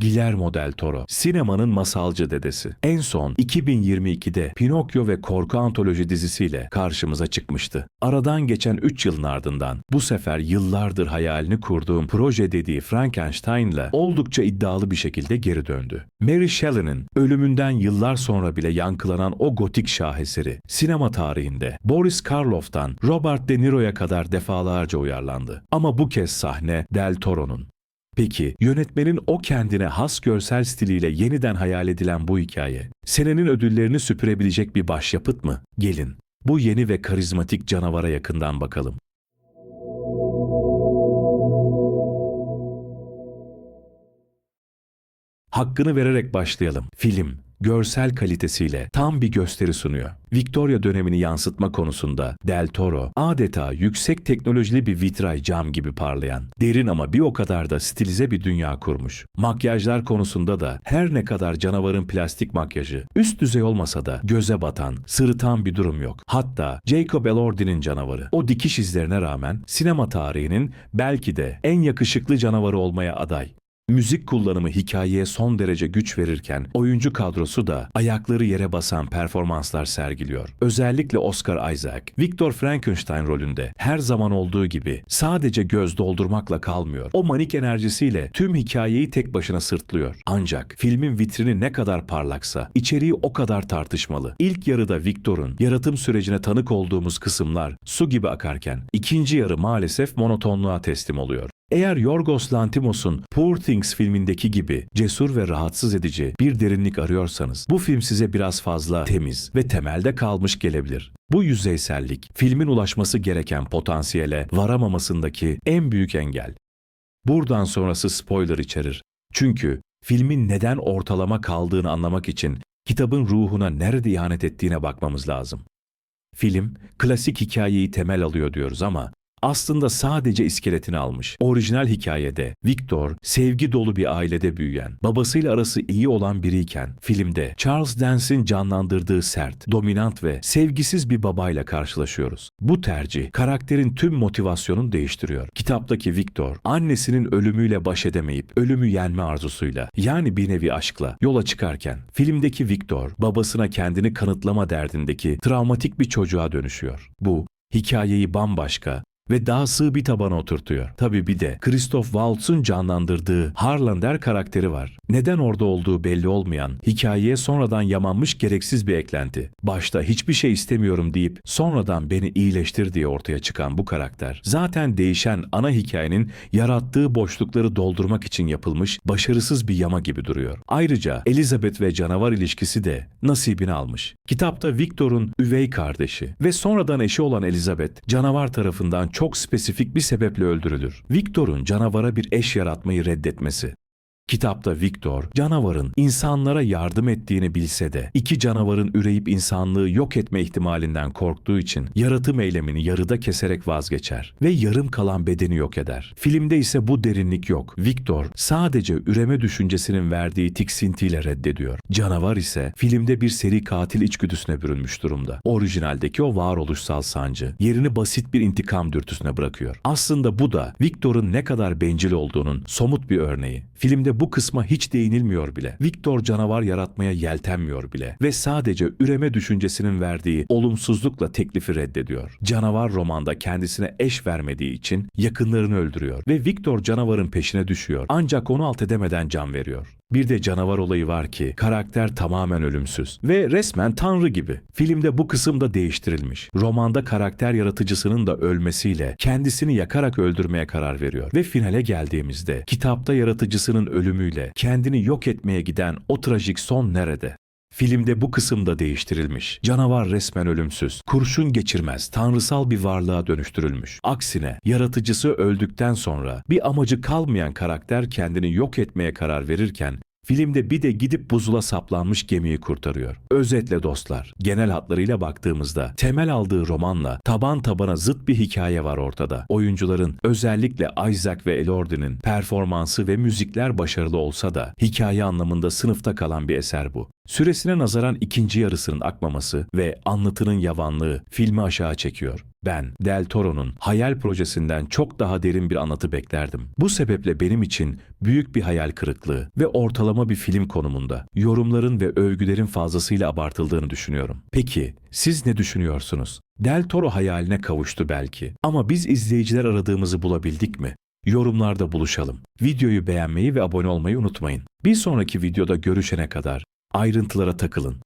Guillermo del Toro, sinemanın masalcı dedesi. En son 2022'de Pinokyo ve Korku Antoloji dizisiyle karşımıza çıkmıştı. Aradan geçen 3 yılın ardından bu sefer yıllardır hayalini kurduğum proje dediği Frankenstein'la oldukça iddialı bir şekilde geri döndü. Mary Shelley'nin ölümünden yıllar sonra bile yankılanan o gotik şaheseri sinema tarihinde Boris Karloff'tan Robert De Niro'ya kadar defalarca uyarlandı. Ama bu kez sahne Del Toro'nun. Peki yönetmenin o kendine has görsel stiliyle yeniden hayal edilen bu hikaye, senenin ödüllerini süpürebilecek bir başyapıt mı? Gelin, bu yeni ve karizmatik canavara yakından bakalım. Hakkını vererek başlayalım. Film, görsel kalitesiyle tam bir gösteri sunuyor. Victoria dönemini yansıtma konusunda Del Toro adeta yüksek teknolojili bir vitray cam gibi parlayan, derin ama bir o kadar da stilize bir dünya kurmuş. Makyajlar konusunda da her ne kadar canavarın plastik makyajı üst düzey olmasa da göze batan, sırıtan bir durum yok. Hatta Jacob Elordi'nin canavarı o dikiş izlerine rağmen sinema tarihinin belki de en yakışıklı canavarı olmaya aday. Müzik kullanımı hikayeye son derece güç verirken oyuncu kadrosu da ayakları yere basan performanslar sergiliyor. Özellikle Oscar Isaac, Victor Frankenstein rolünde her zaman olduğu gibi sadece göz doldurmakla kalmıyor. O manik enerjisiyle tüm hikayeyi tek başına sırtlıyor. Ancak filmin vitrini ne kadar parlaksa içeriği o kadar tartışmalı. İlk yarıda Victor'un yaratım sürecine tanık olduğumuz kısımlar su gibi akarken ikinci yarı maalesef monotonluğa teslim oluyor. Eğer Yorgos Lanthimos'un Poor Things filmindeki gibi cesur ve rahatsız edici bir derinlik arıyorsanız bu film size biraz fazla temiz ve temelde kalmış gelebilir. Bu yüzeysellik filmin ulaşması gereken potansiyele varamamasındaki en büyük engel. Buradan sonrası spoiler içerir. Çünkü filmin neden ortalama kaldığını anlamak için kitabın ruhuna nerede ihanet ettiğine bakmamız lazım. Film, klasik hikayeyi temel alıyor diyoruz ama aslında sadece iskeletini almış. Orijinal hikayede Victor sevgi dolu bir ailede büyüyen, babasıyla arası iyi olan biriyken filmde Charles Dance'in canlandırdığı sert, dominant ve sevgisiz bir babayla karşılaşıyoruz. Bu tercih karakterin tüm motivasyonunu değiştiriyor. Kitaptaki Victor annesinin ölümüyle baş edemeyip ölümü yenme arzusuyla yani bir nevi aşkla yola çıkarken filmdeki Victor babasına kendini kanıtlama derdindeki travmatik bir çocuğa dönüşüyor. Bu hikayeyi bambaşka ve daha sığ bir tabana oturtuyor. Tabii bir de Christoph Waltz'un canlandırdığı Harlander karakteri var. Neden orada olduğu belli olmayan, hikayeye sonradan yamanmış gereksiz bir eklenti. Başta hiçbir şey istemiyorum deyip sonradan beni iyileştir diye ortaya çıkan bu karakter. Zaten değişen ana hikayenin yarattığı boşlukları doldurmak için yapılmış başarısız bir yama gibi duruyor. Ayrıca Elizabeth ve canavar ilişkisi de nasibini almış. Kitapta Victor'un üvey kardeşi ve sonradan eşi olan Elizabeth canavar tarafından çok spesifik bir sebeple öldürülür. Victor'un canavara bir eş yaratmayı reddetmesi. Kitapta Victor, canavarın insanlara yardım ettiğini bilse de iki canavarın üreyip insanlığı yok etme ihtimalinden korktuğu için yaratım eylemini yarıda keserek vazgeçer ve yarım kalan bedeni yok eder. Filmde ise bu derinlik yok. Victor sadece üreme düşüncesinin verdiği tiksintiyle reddediyor. Canavar ise filmde bir seri katil içgüdüsüne bürünmüş durumda. Orijinaldeki o varoluşsal sancı yerini basit bir intikam dürtüsüne bırakıyor. Aslında bu da Victor'un ne kadar bencil olduğunun somut bir örneği. Filmde bu kısma hiç değinilmiyor bile. Victor canavar yaratmaya yeltenmiyor bile ve sadece üreme düşüncesinin verdiği olumsuzlukla teklifi reddediyor. Canavar romanda kendisine eş vermediği için yakınlarını öldürüyor ve Victor canavarın peşine düşüyor. Ancak onu alt edemeden can veriyor. Bir de canavar olayı var ki karakter tamamen ölümsüz ve resmen tanrı gibi. Filmde bu kısım da değiştirilmiş. Romanda karakter yaratıcısının da ölmesiyle kendisini yakarak öldürmeye karar veriyor. Ve finale geldiğimizde kitapta yaratıcısının ölümüyle kendini yok etmeye giden o trajik son nerede? Filmde bu kısım da değiştirilmiş. Canavar resmen ölümsüz, kurşun geçirmez, tanrısal bir varlığa dönüştürülmüş. Aksine yaratıcısı öldükten sonra bir amacı kalmayan karakter kendini yok etmeye karar verirken Filmde bir de gidip buzula saplanmış gemiyi kurtarıyor. Özetle dostlar, genel hatlarıyla baktığımızda temel aldığı romanla taban tabana zıt bir hikaye var ortada. Oyuncuların özellikle Isaac ve Elordi'nin performansı ve müzikler başarılı olsa da hikaye anlamında sınıfta kalan bir eser bu. Süresine nazaran ikinci yarısının akmaması ve anlatının yavanlığı filmi aşağı çekiyor. Ben Del Toro'nun hayal projesinden çok daha derin bir anlatı beklerdim. Bu sebeple benim için büyük bir hayal kırıklığı ve ortalama bir film konumunda yorumların ve övgülerin fazlasıyla abartıldığını düşünüyorum. Peki siz ne düşünüyorsunuz? Del Toro hayaline kavuştu belki ama biz izleyiciler aradığımızı bulabildik mi? Yorumlarda buluşalım. Videoyu beğenmeyi ve abone olmayı unutmayın. Bir sonraki videoda görüşene kadar ayrıntılara takılın.